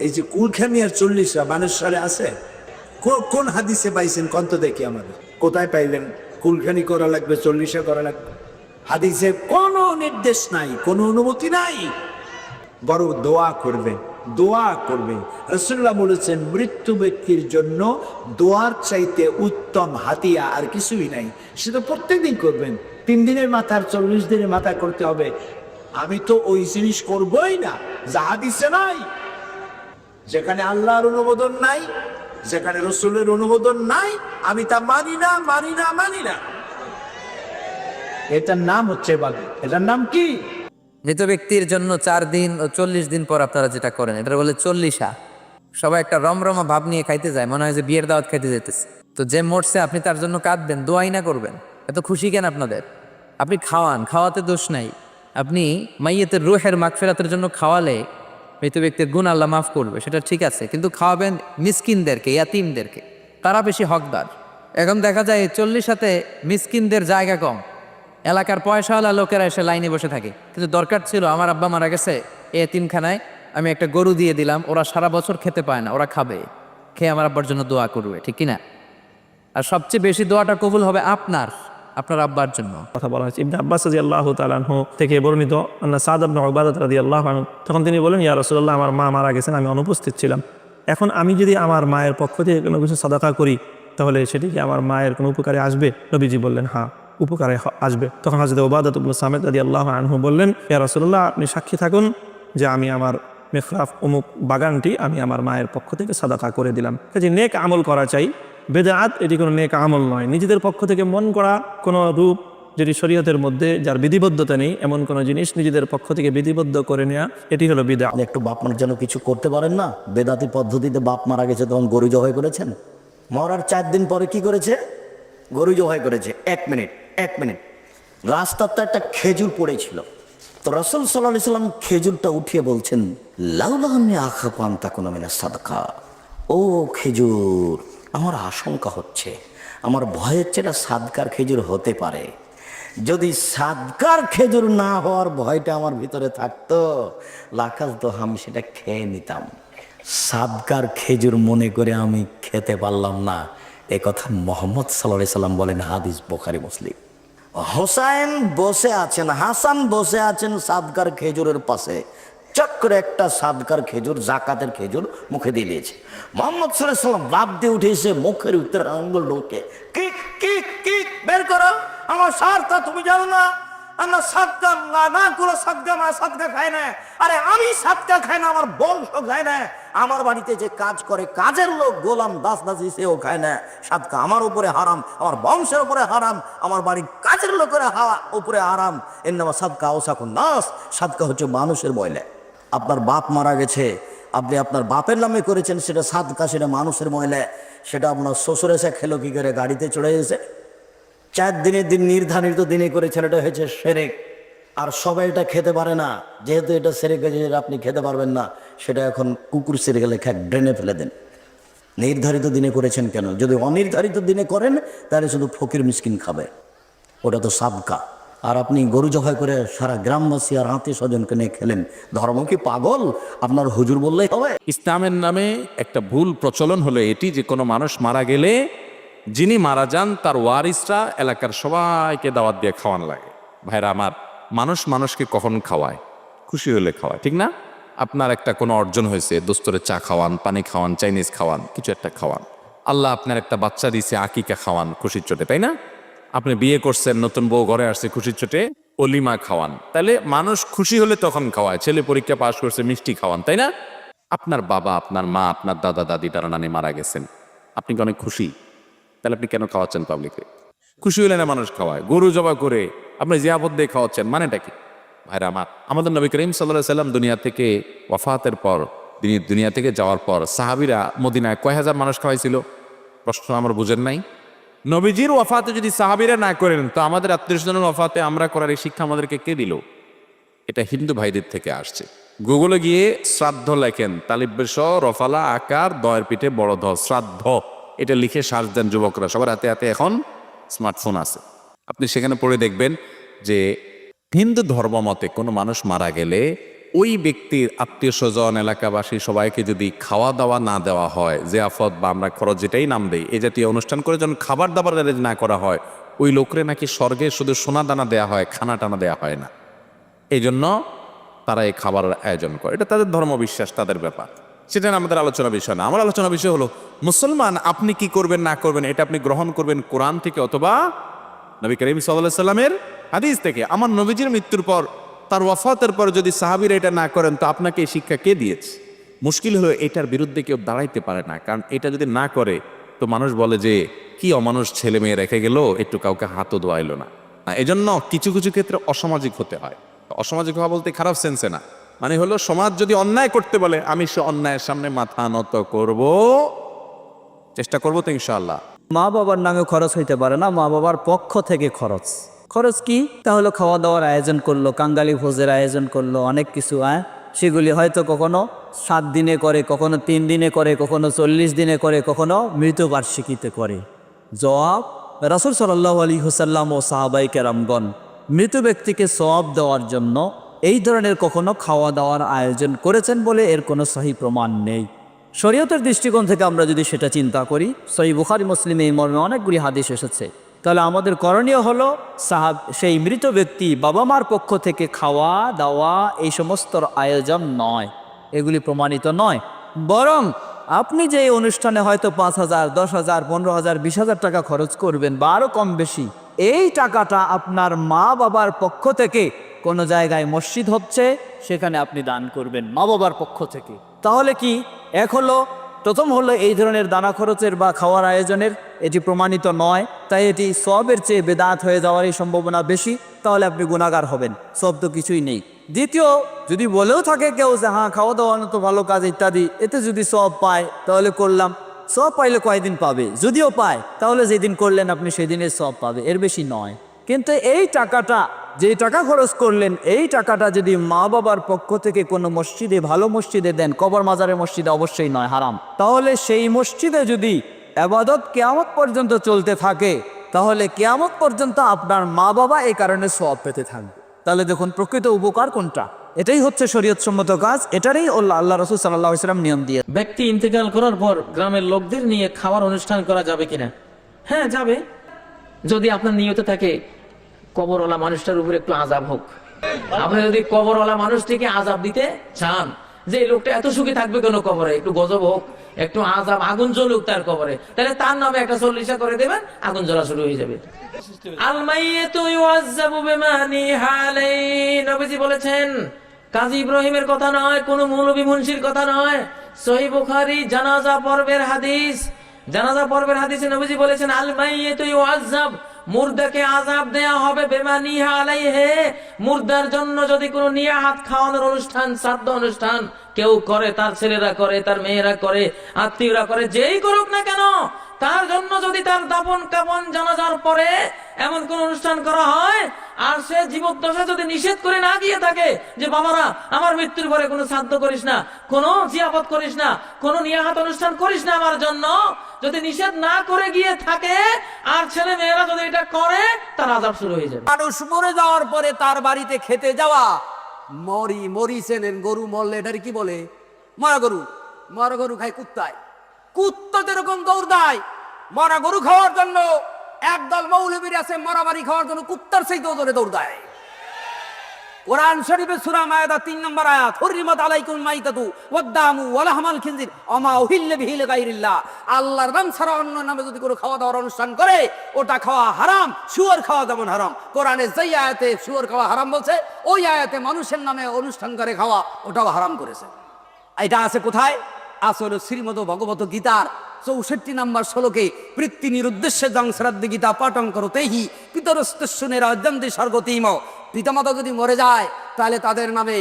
এই যে কুলখানি আর চল্লিশরা সালে আছে? কোন হাদিসে পাইছেন কন্ত দেখি আমাদের? কোথায় পাইলেন? কুলখানি করা লাগবে, চল্লিশে করা লাগবে। হাদিসে কোনো নির্দেশ নাই, কোনো অনুমতি নাই। বড় দোয়া করবে দোয়া করবে। রসুল্লাহ বলেছেন, মৃত্যু ব্যক্তির জন্য দোয়ার চাইতে উত্তম হাতিয়া আর কিছুই নাই। সেটা প্রত্যেকদিন করবেন। তিন দিনের মাথার চল্লিশ দিনের মাথা করতে হবে। আমি তো ওই জিনিস করবই না, যা হাদিসে নাই। যেখানে আল্লাহর অনুমোদন নাই, যেখানে রসুলের অনুমোদন নাই, আমি তা মানি না মানি না মানি না। এটার নাম হচ্ছে বাদ এটার নাম কি? মৃত ব্যক্তির জন্য চার দিন ও চল্লিশ দিন পর আপনারা যেটা করেন এটা বলে চল্লিশা। সবাই একটা রমরমা ভাব নিয়ে খাইতে যায়, মনে হয় যে বিয়ের দাওয়াত খাইতে যেতেছে তো যে মরছে, আপনি তার জন্য কাঁদবেন, দোয়াই না করবেন। এত খুশি কেন আপনাদের? আপনি খাওয়ান, খাওয়াতে দোষ নাই। আপনি মাইয়েতের রুহের মাগফেরাতের জন্য খাওয়ালে মৃত ব্যক্তির গুণ আল্লাহ মাফ করবে, সেটা ঠিক আছে। কিন্তু খাওয়াবেন মিসকিনদেরকে, ইয়াতিমদেরকে। তারা বেশি হকদার? এখন দেখা যায় চল্লিশ সাথে মিসকিনদের জায়গা কম। এলাকার পয়সাওয়ালা লোকেরা এসে লাইনে বসে থাকে। কিন্তু দরকার ছিল, আমার আব্বা মারা গেছে এ তিনখানায়, আমি একটা গরু দিয়ে দিলাম, ওরা সারা বছর খেতে পায় না, ওরা খাবে। খেয়ে আমার আব্বার জন্য দোয়া করবে, ঠিক কিনা? আর সবচেয়ে বেশি দোয়াটা কবুল হবে আপনার। আপনার আব্বার জন্য। কথা বলা হয়েছে। ইবনে আব্বাস রাজি আল্লাহ তালাহ থেকে বর্ণিত আল্লাহ সাদ আবনা ওবাদত রাদি আল্লাহ তখন তিনি বলেন, ইয়া রসুল্লাহ আমার মা মারা গেছেন, আমি অনুপস্থিত ছিলাম। এখন আমি যদি আমার মায়ের পক্ষ থেকে কোনো কিছু সাদাকা করি, তাহলে সেটি কি আমার মায়ের কোনো উপকারে আসবে? নবীজি বললেন হ্যাঁ উপকারে আসবে। তখন হাজরত ওবাদত সামেদ রাদি আল্লাহ আনহু বললেন, ইয়া রসুল্লাহ আপনি সাক্ষী থাকুন যে আমি আমার মেখরাফ অমুক বাগানটি আমি আমার মায়ের পক্ষ থেকে সাদাকা করে দিলাম। কাজে নেক আমল করা চাই বেদাত এটি কোনো নেক আমল নয়। নিজেদের পক্ষ থেকে মন করা কোনো রূপ যেটি শরীয়তের মধ্যে যার বিধিবদ্ধতা নেই, এমন কোনো জিনিস নিজেদের পক্ষ থেকে বিধিবদ্ধ করে নেওয়া এটি হলো বিদা একটু বাপ মার যেন কিছু করতে পারেন না, বেদাতি পদ্ধতিতে বাপ মারা গেছে তখন গরু জবাই করেছেন? মরার চার দিন পরে কি করেছে? গরু জবাই করেছে। এক মিনিট এক মিনিট। রাস্তার তো একটা খেজুর পড়েছিল। তো রসুল সাল্লাহ সাল্লাম খেজুরটা উঠিয়ে বলছেন লাউলাহান্নি আখা পান্তা কোনো মিনা সাদকা। ও খেজুর আমার আশঙ্কা হচ্ছে, আমার ভয় হচ্ছে এটা সাদকার খেজুর হতে পারে। যদি সাদকার খেজুর না হওয়ার ভয়টা আমার ভিতরে থাকতো লাখাস তো আমি সেটা খেয়ে নিতাম। সাদকার খেজুর মনে করে আমি খেতে পারলাম না। এ কথা মোহাম্মদ সাল্লাহ সাল্লাম বলেন হাদিস বোখারি, মুসলিম। হোসাইন বসে আছেন, হাসান বসে আছেন সাদকার খেজুরের পাশে। চক্র একটা সাদকার খেজুর, জাকাতের খেজুর মুখে দিয়ে দিয়েছে। মোহাম্মদ সাল্লাম লাভ দিয়ে উঠেছে মুখের উত্তর আঙ্গুল ঢোকে কিক কিক কিক বের করো, আমার সারটা তুমি জানো না? আমরা সাতটা না না করে সাতটা না সাতটা খাই না। আরে আমি সাতটা খাই না, আমার বংশ খায় না। আমার বাড়িতে যে কাজ করে, কাজের লোক গোলাম দাস দাসি সেও খায় না। সাতকা আমার উপরে হারাম, আমার বংশের উপরে হারাম, আমার বাড়ির কাজের লোকের হাওয়া উপরে হারাম। এর নামা সাদকা ওসাকুন নাস সাদকা হচ্ছে মানুষের ময়লা। আপনার বাপ মারা গেছে, আপনি আপনার বাপের নামে করেছেন, সেটা সাদকা সেটা মানুষের ময়লা, সেটা আপনার শ্বশুর এসে খেলো কি করে, গাড়িতে চড়ে এসে চার দিনের দিন নির্ধারিত দিনে করেছেন, এটা হয়েছে সেরেক। আর সবাই এটা খেতে পারে না, যেহেতু এটা সেরেক যেটা আপনি খেতে পারবেন না, সেটা এখন কুকুর সেরে গেলে খ্যাক ড্রেনে ফেলে দেন। নির্ধারিত দিনে করেছেন কেন? যদি অনির্ধারিত দিনে করেন, তাহলে শুধু ফকির মিসকিন খাবে। ওটা তো সাবকা। আর আপনি গরু জবাই করে সারা গ্রামবাসী আর আত্মীয় স্বজনকে নিয়ে খেলেন। ধর্ম কি পাগল? আপনার হুজুর বললেই হবে। ইসলামের নামে একটা ভুল প্রচলন হলো এটি যে কোনো মানুষ মারা গেলে যিনি মারা যান, তার ওয়ারিসরা এলাকার সবাইকে দাওয়াত দিয়ে খাওয়ানো লাগে। ভাইরা আমার, মানুষ মানুষকে কখন খাওয়ায়? খুশি হলে খাওয়ায়, ঠিক না? আপনার একটা কোনো অর্জন হয়েছে, দোস্তরে চা খাওয়ান, পানি খাওয়ান, চাইনিজ খাওয়ান, কিছু একটা খাওয়ান। আল্লাহ আপনার একটা বাচ্চা দিয়েছে, আকিকা খাওয়ান, খুশির চোটে, তাই না? আপনি বিয়ে করছেন, নতুন বউ ঘরে আসছে, খুশির ছোটে অলিমা খাওয়ান। তাহলে মানুষ খুশি হলে তখন খাওয়ায়। ছেলে পরীক্ষা পাশ করছে, মিষ্টি খাওয়ান, তাই না? আপনার বাবা, আপনার মা, আপনার দাদা, দাদি, তারা নানি মারা গেছেন। আপনি কি অনেক খুশি? তাহলে আপনি কেন খাওয়াচ্ছেন পাবলিকে খুশি হলে না মানুষ খাওয়ায়? গরু জবা করে আপনি জিয়াপদ দিয়ে খাওয়াচ্ছেন, মানেটা কি? ভাইরা আমার, আমাদের নবী করিম সাল্লাহ সাল্লাম দুনিয়া থেকে ওয়াফাতের পর, তিনি দুনিয়া থেকে যাওয়ার পর, সাহাবিরা মদিনায় কয় হাজার মানুষ খাওয়াইছিল? প্রশ্ন আমার বুঝেন নাই। নবীজির ওয়াফাতে যদি সাহাবিরা না করেন তো আমাদের আত্মীয় স্বজনের আমরা করার এই শিক্ষা আমাদেরকে কে দিল? এটা হিন্দু ভাইদের থেকে আসছে। গুগলে গিয়ে শ্রাদ্ধ লেখেন তালিব্বেশ রফালা, আকার, দয়ের পিঠে বড় ধ, শ্রাদ্ধ। এটা লিখে সার্চ দেন যুবকরা। সবার হাতে হাতে এখন স্মার্টফোন আছে। আপনি সেখানে পড়ে দেখবেন যে হিন্দু ধর্ম মতে কোনো মানুষ মারা গেলে ওই ব্যক্তির আত্মীয় স্বজন, এলাকাবাসী সবাইকে যদি খাওয়া দাওয়া না দেওয়া হয় যে আফত বা আমরা খরচ যেটাই নাম দেই এই জাতীয় অনুষ্ঠান করে যখন খাবার দাবার arrange না করা হয়, ওই লোকরে নাকি স্বর্গে শুধু সোনা দানা দেওয়া হয়, খানা টানা দেওয়া হয় না। এই জন্য তারা এই খাবারের আয়োজন করে। এটা তাদের ধর্ম বিশ্বাস, তাদের ব্যাপার। সেটা আমাদের আলোচনা বিষয় না। আমার আলোচনা বিষয় হলো, মুসলমান আপনি কি করবেন, না করবেন, এটা আপনি গ্রহণ করবেন কোরআন থেকে অথবা নবী করিম সাল্লাহ সাল্লামের হাদিস থেকে। আমার নবীজির মৃত্যুর পর তার ওয়াফাতের পর যদি সাহাবিরা এটা না করেন, তো আপনাকে এই শিক্ষা কে দিয়েছে? মুশকিল হলো এটার বিরুদ্ধে কেউ দাঁড়াইতে পারে না, কারণ এটা যদি না করে, তো মানুষ বলে যে, কি অমানুষ ছেলে মেয়ে রেখে গেল, একটু কাউকে হাতও দোয়াইলো না। এজন্য কিছু কিছু ক্ষেত্রে অসামাজিক হতে হয়। অসামাজিক হওয়া বলতে খারাপ সেন্সে না। মানে হলো, সমাজ যদি অন্যায় করতে বলে, আমি সে অন্যায়ের সামনে মাথা নত করব। চেষ্টা করব তো ইনশাআল্লাহ। মা বাবার নামে খরচ হইতে পারে না মা বাবার পক্ষ থেকে খরচ। খরচ কি? তাহলে খাওয়া দাওয়ার আয়োজন করল, কাঙ্গালি ভোজের আয়োজন করল, অনেক কিছু আয় সেগুলি হয়তো কখনো সাত দিনে করে, কখনো তিন দিনে করে, কখনো চল্লিশ দিনে করে, কখনো মৃতবার্ষিকীতে করে। জবাব, রাসুল সাল্লাহ আলী হুসাল্লাম ও সাহাবাই কেরামগণ, মৃত ব্যক্তিকে সওয়াব দেওয়ার জন্য এই ধরনের কখনো খাওয়া দাওয়ার আয়োজন করেছেন বলে এর কোনো সহি প্রমাণ নেই। শরীয়তের দৃষ্টিকোণ থেকে আমরা যদি সেটা চিন্তা করি সই বুখারি, মুসলিম এই মর্মে অনেকগুলি হাদিস এসেছে। তাহলে আমাদের করণীয় হলো সাহাব, সেই মৃত ব্যক্তি বাবা মার পক্ষ থেকে খাওয়া, দাওয়া, এই সমস্ত আয়োজন নয়। এগুলি প্রমাণিত নয়। বরং আপনি যে অনুষ্ঠানে হয়তো পাঁচ হাজার, দশ হাজার, পনেরো হাজার, বিশ হাজার টাকা খরচ করবেন বা আরও কম বেশি, এই টাকাটা আপনার মা বাবার পক্ষ থেকে কোনো জায়গায় মসজিদ হচ্ছে, সেখানে আপনি দান করবেন মা বাবার পক্ষ থেকে। তাহলে কি? এক হলো প্রথম হলো এই ধরনের দানা খরচের বা খাওয়ার আয়োজনের। এটি প্রমাণিত নয়, তাই এটি সবের চেয়ে বেদাত হয়ে যাওয়ারই সম্ভাবনা বেশি, তাহলে আপনি গুণাগার হবেন, সব তো কিছুই নেই। দ্বিতীয়, যদি বলেও থাকে কেউ যে হ্যাঁ খাওয়া দাওয়া তো ভালো কাজ, ইত্যাদি, এতে যদি সব পায়, তাহলে করলাম। সব পাইলে কয়দিন পাবে? যদিও পায়, তাহলে যেদিন করলেন আপনি সেদিনের সব পাবে, এর বেশি নয়। কিন্তু এই টাকাটা যে টাকা খরচ করলেন, এই টাকাটা যদি মা বাবার পক্ষ থেকে কোনো মসজিদে, ভালো মসজিদে দেন, কবর মাজারের মসজিদে অবশ্যই নয়, হারাম। তাহলে সেই মসজিদে যদি আবাদত কেয়ামত পর্যন্ত চলতে থাকে, তাহলে কেয়ামত পর্যন্ত আপনার মা বাবা এই কারণে সব পেতে থাকবে। তাহলে দেখুন, প্রকৃত উপকার কোনটা? এটাই হচ্ছে শরীয়তসম্মত কাজ, এটারই আল্লাহ আল্লাহ রসুল সাল্লাহ ইসলাম নিয়ম দিয়ে ব্যক্তি ইন্তেকাল করার পর গ্রামের লোকদের নিয়ে খাওয়ার অনুষ্ঠান করা যাবে কিনা? হ্যাঁ যাবে। যদি আপনার নিয়ত থাকে কবরওয়ালা মানুষটার উপরে একটু আজাব হোক। আপনি যদি কবরওয়ালা মানুষটিকে আজাব দিতে চান, যে লোকটা এত সুখী থাকবে কেন কবরে? একটু গজব হোক, একটু আজাব আগুন জ্বলুক তার কবরে। তাহলে তার নামে একটা চল্লিশা করে দেবেন, আগুন জ্বলা শুরু হয়ে যাবে। বলেছেন, কাজী ইব্রাহিমের কথা নয়, কোন মৌলবী মুন্সির কথা নয়। জানাজা পর্বের হাদিস। জানাজা পর্বের হাদিসে নবীজি বলেছেন আল মাইয়াতু ইউআজ্জাব। মুর্দাকে আজাব দেয়া হবে বেমা নিহা আলাই হে মুর্দার জন্য যদি কোনো নিয়াহাত খাওয়ানোর অনুষ্ঠান, শ্রাদ্ধ অনুষ্ঠান কেউ করে, তার ছেলেরা করে, তার মেয়েরা করে, আত্মীয়রা করে, যেই করুক না কেন, তার জন্য যদি তার দাপন কাপন জানাজার পরে এমন কোন অনুষ্ঠান করা হয় আর সে জীবদ্দশা যদি নিষেধ করে না গিয়ে থাকে যে, বাবারা, আমার মৃত্যুর পরে কোনো শ্রাদ্ধ করিস না, কোনো জিয়াপত করিস না, কোনো নিয়াহাত অনুষ্ঠান করিস না আমার জন্য, যদি নিষেধ না করে গিয়ে থাকে, আর ছেলে মেয়েরা যদি এটা করে, তার আজাব শুরু হয়ে যাবে। মানুষ মরে যাওয়ার পরে তার বাড়িতে খেতে যাওয়া, মরি মরি মরিছেন গরু মরলে এটার কি বলে? মরা গরু মরা গরু খায় কুত্তায়। কুত্তা যেরকম দৌড় দেয়, মরা গরু খাওয়ার জন্য একদল মৌলবীর আছে মরা বাড়ি খাওয়ার জন্য কুত্তার সেই দৌড়ে দৌড় দেয়। কোরআন শরীফে সূরা মায়াদা 3 নম্বর আয়াত হুররিমাত আলাইকুম মাইতাতু ওয়াদ্দামু ওয়া লাহমাল খিনজির আমা উহিল্লা বিহি লিগাইরিল্লাহ। আল্লাহর নাম ছাড়া অন্য নামে যদি কোনো খাওয়া দাওয়ার অনুষ্ঠান করে, ওটা খাওয়া হারাম, শুয়োর খাওয়া যেমন হারাম। কোরআনে যেই আয়াতে শুয়োর খাওয়া হারাম বলছে, ওই আয়াতে মানুষের নামে অনুষ্ঠান করে খাওয়া ওটাও হারাম করেছে। এটা আছে কোথায়? আসলে শ্রীমদ ভগবত গীতার চৌষট্টি নাম্বার শ্লোকে, বৃত্তি নিরুদ্দেশ্যে জং শ্রাদ্ধ গীতা পাঠন করতেহি পিতরস্তনের অদ্যন্তে স্বর্গতিম। পিতামাতা যদি মরে যায়, তাহলে তাদের নামে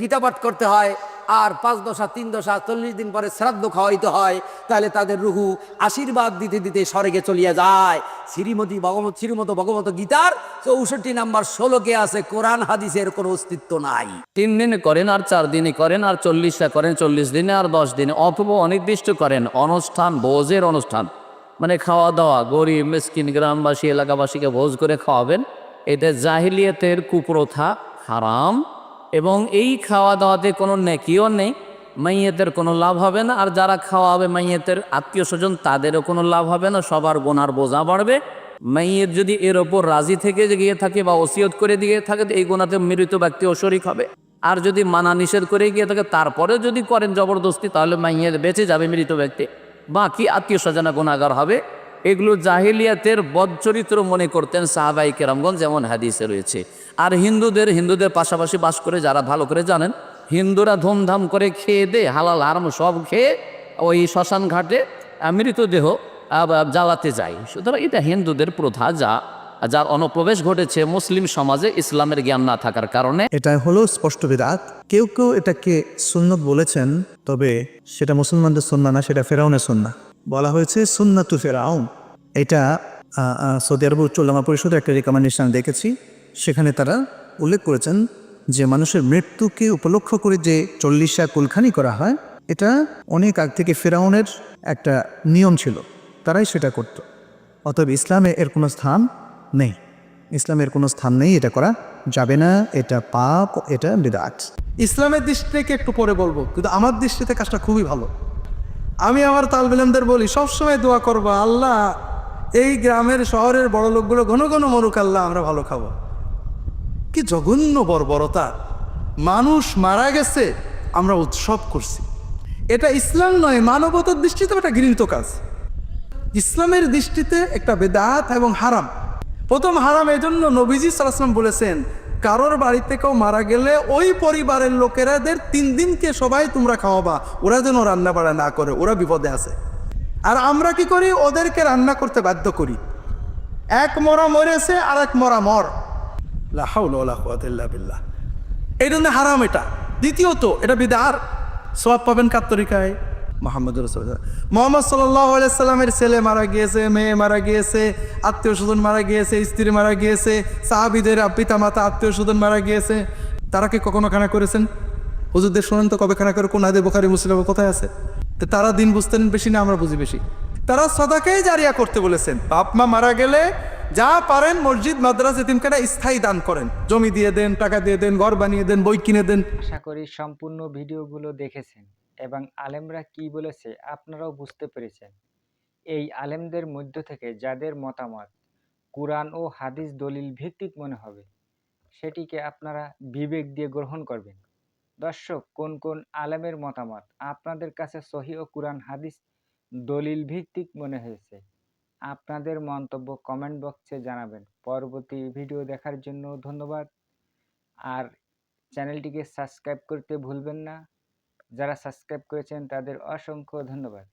গীতা পাঠ করতে হয়। আর পাঁচ দশা, তিন দশা, চল্লিশ দিন পরে শ্রাদ্ধ খাওয়াইতে হয়, তাহলে তাদের রুহু আশীর্বাদ দিতে দিতে স্বর্গে চলিয়া যায়। শ্রীমতী ভগবত, শ্রীমত ভগবত গীতার চৌষট্টি নাম্বার ষোলোকে আছে, কোরআন হাদিসের কোনো অস্তিত্ব নাই। তিন দিনে করেন আর চার দিনে করেন আর চল্লিশটা করেন, চল্লিশ দিনে আর দশ দিনে। অথবা অনির্দিষ্ট করেন, অনুষ্ঠান, ভোজের অনুষ্ঠান। মানে খাওয়া দাওয়া গরিব, মিসকিন, গ্রামবাসী, এলাকাবাসীকে ভোজ করে খাওয়াবেন। এটা জাহিলিয়াতের কুপ্রথা হারাম। এবং এই খাওয়া দাওয়াতে কোনো নেকিও নেই, মাইয়েতের কোনো লাভ হবে না। আর যারা খাওয়াবে মাইয়েতের আত্মীয় স্বজন তাদেরও কোনো লাভ হবে না। সবার গোনার বোঝা বাড়বে। মাইয়ের যদি এর ওপর রাজি থেকে গিয়ে থাকে বা ওসিয়ত করে দিয়ে থাকে, তো এই গোনাতে মৃত ব্যক্তি অশরিক হবে। আর যদি মানা নিষেধ করে গিয়ে থাকে, তারপরেও যদি করেন জবরদস্তি, তাহলে মাইয়ের বেঁচে যাবে মৃত ব্যক্তি। বাকি আত্মীয় স্বজনা গুণাগার হবে। এগুলো জাহিলিয়াতের বদচরিত্র মনে করতেন সাহাবাই কেরামগঞ্জ, যেমন হাদিসে রয়েছে। আর হিন্দুদের হিন্দুদের পাশাপাশি বাস করে যারা ভালো করে জানেন, হিন্দুরা ধুমধাম করে খেয়ে দে, হালাল হারাম সব খেয়ে ওই শ্মশান ঘাটে মৃতদেহ জ্বালাতে যায়। সুতরাং এটা হিন্দুদের প্রথা যা, যার অনুপ্রবেশ ঘটেছে মুসলিম সমাজে ইসলামের জ্ঞান না থাকার কারণে। এটা হলো স্পষ্ট বিদাত। কেউ কেউ এটাকে সুন্নত বলেছেন, তবে সেটা মুসলমানদের সন্না না, সেটা ফেরাউনের সন্না। বলা হয়েছে সুন্নাতু ফেরাউন। এটা সৌদি আরব উচ্চলামা পরিষদের একটা রেকমেন্ডেশন দেখেছি। সেখানে তারা উল্লেখ করেছেন যে মানুষের মৃত্যুকে উপলক্ষ করে যে চল্লিশা কুলখানি করা হয়, এটা অনেক আগ থেকে ফেরাউনের একটা নিয়ম ছিল। তারাই সেটা করত। অতএব ইসলামে এর কোনো স্থান নেই। ইসলামের কোনো স্থান নেই, এটা করা যাবে না, এটা পাপ, এটা বিরাট ইসলামের দৃষ্টি থেকে একটু পরে বলব, কিন্তু আমার দৃষ্টিতে কাজটা খুবই ভালো। আমি আমার তালবেলামদের বলি, সবসময় দোয়া করব, আল্লাহ এই গ্রামের শহরের বড় লোকগুলো ঘন ঘন মরুক, আল্লাহ আমরা ভালো খাব। কি জঘন্য বর্বরতা। মানুষ মারা গেছে, আমরা উৎসব করছি। এটা ইসলাম নয়, মানবতার দৃষ্টিতে একটা ঘৃণিত কাজ। ইসলামের দৃষ্টিতে একটা বেদাত এবং হারাম। প্রথম হারাম এজন্য নবীজি সালাম বলেছেন, কারোর বাড়িতে কেউ মারা গেলে ওই পরিবারের লোকেরাদের তিন দিনকে সবাই তোমরা খাওয়াবা। ওরা যেন রান্না বাড়া না করে, ওরা বিপদে আছে। আর আমরা কি করি? ওদেরকে রান্না করতে বাধ্য করি। এক মরা মরেছে আর এক মরা। মর বিল্লাহ। এই জন্য হারাম এটা। দ্বিতীয়ত, এটা বিদার। সব পাবেন কার তরিকায়? মোহাম্মদ মোহাম্মদ সাল্লামের ছেলে মারা গিয়েছে, মেয়ে মারা গিয়েছে আত্মীয় স্বজন মারা গিয়েছে, স্ত্রী মারা গিয়েছে, সাহাবিদের পিতা মাতা আত্মীয় স্বজন মারা গিয়েছে। তারা কি কখনো খানা করেছেন? হুজুরদের শোনেন তো কবে খানা করে? কোন হাদে বোখারি মুসলিম কোথায় আছে। তো তারা দিন বুঝতেন বেশি না, আমরা বুঝি বেশি। তারা সদাকেই জারিয়া করতে বলেছেন, বাপ মা মারা গেলে যা পারেন মসজিদ, মাদ্রাসা এতিমখানা স্থায়ী দান করেন। জমি দিয়ে দেন, টাকা দিয়ে দেন, ঘর বানিয়ে দেন, বই কিনে দেন। আশা করি সম্পূর্ণ ভিডিওগুলো দেখেছেন এবং আলেমরা কি বলেছে আপনারাও বুঝতে পেরেছেন। এই আলেমদের মধ্য থেকে যাদের মতামত কুরআন ও হাদিস দলিল ভিত্তিক মনে হবে, সেটিকে আপনারা বিবেক দিয়ে গ্রহণ করবেন। দর্শক, কোন কোন আলেমের মতামত? আপনাদের কাছে সহি ও কুরআন হাদিস দলিল ভিত্তিক মনে হয়েছে। আপনাদের মন্তব্য কমেন্ট বক্সে জানাবেন। পরবর্তী ভিডিও দেখার জন্য ধন্যবাদ। আর চ্যানেলটিকে সাবস্ক্রাইব করতে ভুলবেন না। যারা সাবস্ক্রাইব করেছেন তাদের অসংখ্য ধন্যবাদ।